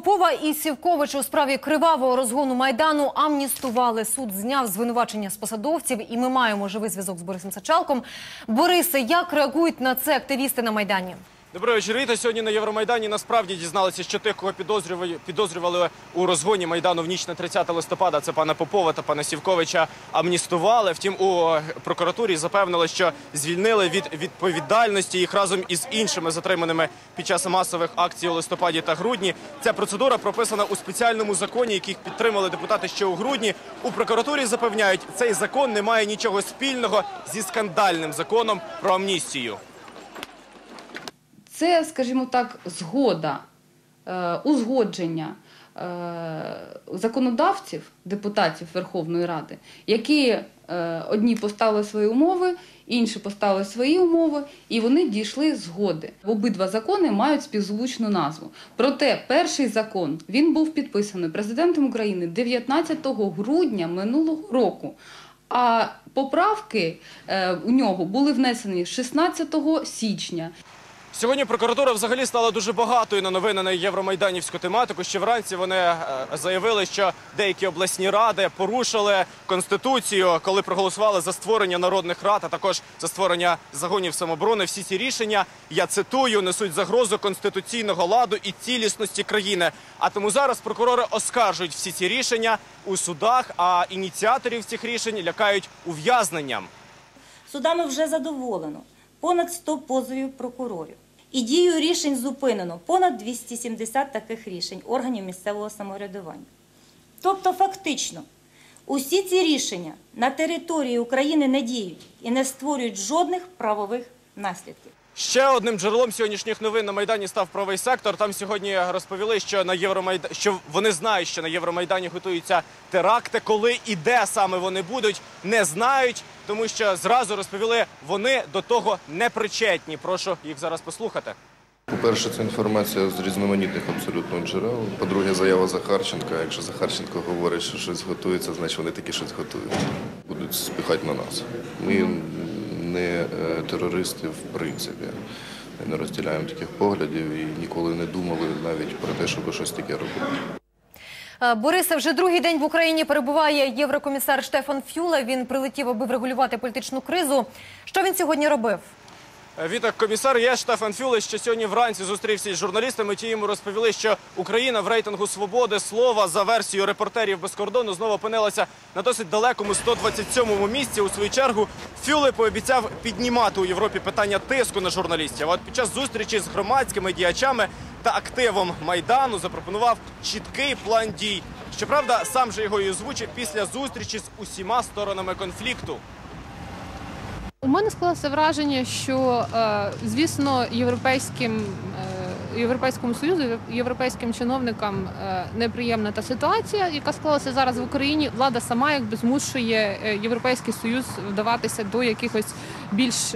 Попова і Сівкович у справі кривавого розгону майдану амністували. Суд зняв звинувачення з посадовців, і ми маємо живий зв'язок з Борисом Сачалком. Борисе, як реагують на це активісти на майдані? Доброго вечір, Віта. Сьогодні на Євромайдані насправді дізналися, що тих, кого підозрювали, підозрювали у розгоні Майдану в ніч на 30 листопада, це пана Попова та пана Сівковича, амністували. Втім, у прокуратурі запевнили, що звільнили від відповідальності їх разом із іншими затриманими під час масових акцій у листопаді та грудні. Ця процедура прописана у спеціальному законі, який підтримали депутати ще у грудні. У прокуратурі запевняють, цей закон не має нічого спільного зі скандальним законом про амністію. Це, скажімо так, згода, е, узгодження е, законодавців, депутатів Верховної Ради, які е, одні поставили свої умови, інші поставили свої умови, і вони дійшли згоди. Обидва закони мають співзвучну назву. Проте перший закон він був підписаний президентом України 19 грудня минулого року. А поправки у нього були внесені 16 січня. Сьогодні прокуратура взагалі стала дуже багатою на новини на євромайданівську тематику. Ще вранці вони е, заявили, що деякі обласні ради порушили конституцію, коли проголосували за створення народних рад, а також за створення загонів самоборони. Всі ці рішення я цитую несуть загрозу конституційного ладу і цілісності країни. А тому зараз прокурори оскаржують всі ці рішення у судах. А ініціаторів цих рішень лякають ув'язненням. Судами вже задоволено понад 100 позовів прокурорів. І дію рішень зупинено понад 270 таких рішень органів місцевого самоврядування. Тобто, фактично, усі ці рішення на території України не діють і не створюють жодних правових наслідків. Ще одним джерелом сьогоднішніх новин на майдані став правий сектор. Там сьогодні розповіли, що на Євромайда... що вони знають, що на Євромайдані готуються теракти. Коли і де саме вони будуть, не знають, тому що зразу розповіли, вони до того не причетні. Прошу їх зараз послухати. По-перше, це інформація з різноманітних абсолютно джерел. По-друге, заява Захарченка. Якщо Захарченко говорить, що щось готується, значить вони таки щось готують. Будуть спихати на нас. Ми не е, терористи в принципі. Ми не розділяємо таких поглядів і ніколи не думали навіть про те, щоб щось таке робити. Бориса вже другий день в Україні перебуває єврокомісар Штефан Фюле. Він прилетів, аби врегулювати політичну кризу. Що він сьогодні робив? Вітак, комісар є Штефан Фюле, що сьогодні вранці зустрівся із журналістами. Ті йому розповіли, що Україна в рейтингу свободи слова за версією репортерів без кордону знову опинилася на досить далекому 127-му місці. У свою чергу Фюле пообіцяв піднімати у Європі питання тиску на журналістів. От під час зустрічі з громадськими діячами та активом майдану запропонував чіткий план дій. Щоправда, сам же його і озвучив після зустрічі з усіма сторонами конфлікту. У мене склалося враження, що е, звісно, європейським е, європейському союзу, європейським чиновникам е, неприємна та ситуація, яка склалася зараз в Україні. Влада сама якби змушує європейський союз вдаватися до якихось більш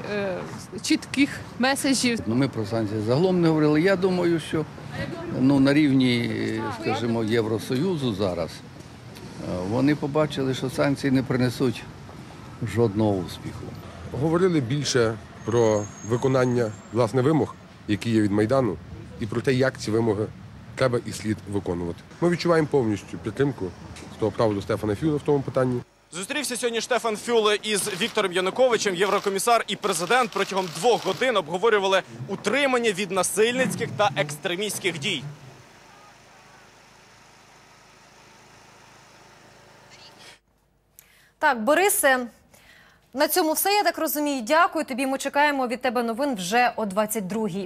чітких меседжів. Ну, ми про санкції загалом не говорили. Я думаю, що ну, на рівні, скажімо, Євросоюзу зараз вони побачили, що санкції не принесуть жодного успіху. Говорили більше про виконання власне вимог, які є від Майдану, і про те, як ці вимоги треба і слід виконувати. Ми відчуваємо повністю підтримку з того правду Стефана Фюла в тому питанні. Зустрівся сьогодні Штефан Фюле із Віктором Януковичем, єврокомісар і президент протягом двох годин обговорювали утримання від насильницьких та екстремістських дій. Так, Борисе, на цьому все, я так розумію. Дякую тобі. Ми чекаємо від тебе новин вже о 22-й.